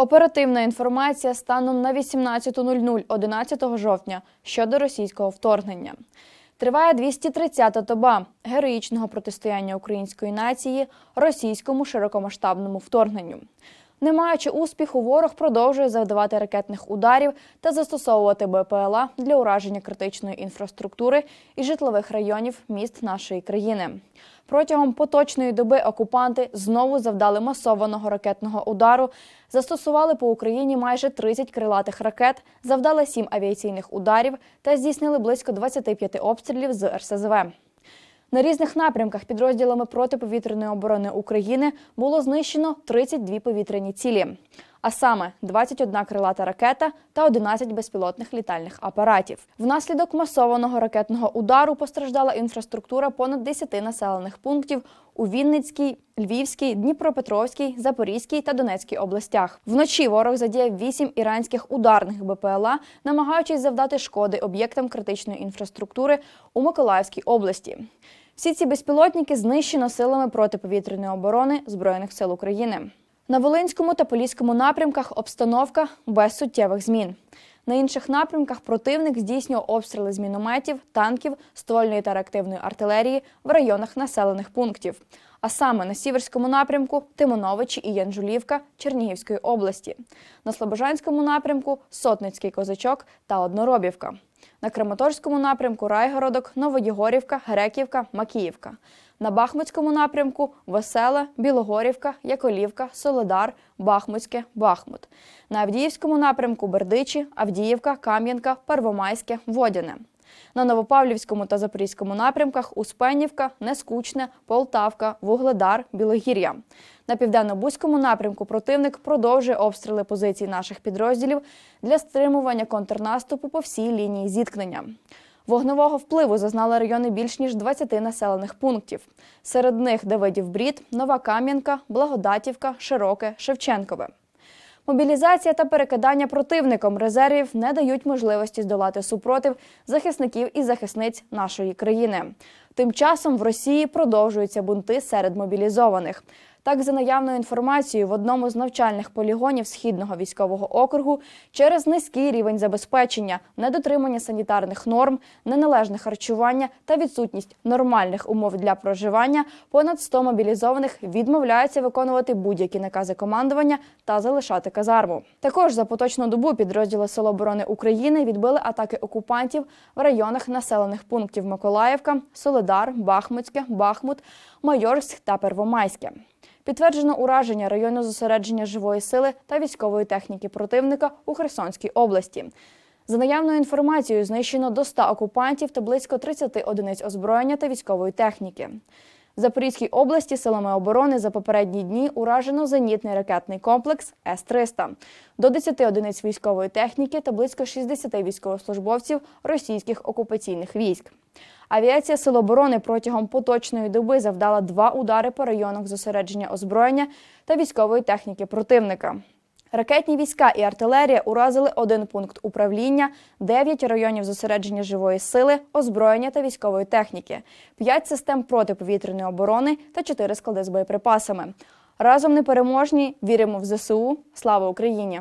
Оперативна інформація станом на 18.00 11 жовтня щодо російського вторгнення. Триває 230-та доба героїчного протистояння української нації російському широкомасштабному вторгненню. Не маючи успіху, ворог продовжує завдавати ракетних ударів та застосовувати БПЛА для ураження критичної інфраструктури і житлових районів міст нашої країни. Протягом поточної доби окупанти знову завдали масованого ракетного удару, застосували по Україні майже 30 крилатих ракет, завдали 7 авіаційних ударів та здійснили близько 25 обстрілів з РСЗВ. На різних напрямках підрозділами протиповітряної оборони України було знищено 32 повітряні цілі, а саме 21 крилата ракета та 11 безпілотних літальних апаратів. Внаслідок масованого ракетного удару постраждала інфраструктура понад 10 населених пунктів у Вінницькій, Львівській, Дніпропетровській, Запорізькій та Донецькій областях. Вночі ворог задіяв 8 іранських ударних БПЛА, намагаючись завдати шкоди об'єктам критичної інфраструктури у Миколаївській області. Всі ці безпілотники знищено силами протиповітряної оборони Збройних сил України. На Волинському та Поліському напрямках обстановка без суттєвих змін. На інших напрямках противник здійснював обстріли з мінометів, танків, ствольної та реактивної артилерії в районах населених пунктів. А саме на Сіверському напрямку Тимоновичі і Янжулівка Чернігівської області, на Слобожанському напрямку Сотницький козачок та Одноробівка. На Краматорському напрямку Райгородок, Новоєгорівка, Греківка, Макіївка. На Бахмутському напрямку Весела, Білогорівка, Яколівка, Соледар, Бахмутське, Бахмут. На Авдіївському напрямку Бердичі, Авдіївка, Кам'янка, Первомайське, Водяне. На Новопавлівському та Запорізькому напрямках Успенівка, Нескучне, Полтавка, Вугледар, Білогір'я. На південно-бузькому напрямку противник продовжує обстріли позицій наших підрозділів для стримування контрнаступу по всій лінії зіткнення. Вогневого впливу зазнали райони більш ніж 20 населених пунктів. Серед них Давидів Брід, Нова Кам'янка, Благодатівка, Широке, Шевченкове. Мобілізація та перекидання противником резервів не дають можливості здолати супротив захисників і захисниць нашої країни. Тим часом в Росії продовжуються бунти серед мобілізованих. Так, за наявною інформацією, в одному з навчальних полігонів східного військового округу через низький рівень забезпечення, недотримання санітарних норм, неналежне харчування та відсутність нормальних умов для проживання, понад 100 мобілізованих відмовляються виконувати будь-які накази командування та залишати казарму. Також за поточну добу підрозділи Сил оборони України відбили атаки окупантів в районах населених пунктів Миколаївка, Солидар, Бахмутське, Бахмут, Майорськ та Первомайське. Підтверджено ураження району зосередження живої сили та військової техніки противника у Херсонській області. За наявною інформацією, знищено до 100 окупантів та близько 30 одиниць озброєння та військової техніки. Запорізькій області силами оборони за попередні дні уражено зенітний ракетний комплекс С-300, до 10 одиниць військової техніки та близько 60 військовослужбовців російських окупаційних військ. Авіація Сил оборони протягом поточної доби завдала два удари по районах зосередження озброєння та військової техніки противника. Ракетні війська і артилерія уразили один пункт управління, 9 районів зосередження живої сили, озброєння та військової техніки, 5 систем протиповітряної оборони та 4 склади з боєприпасами. Разом непереможні віримо в ЗСУ. Слава Україні!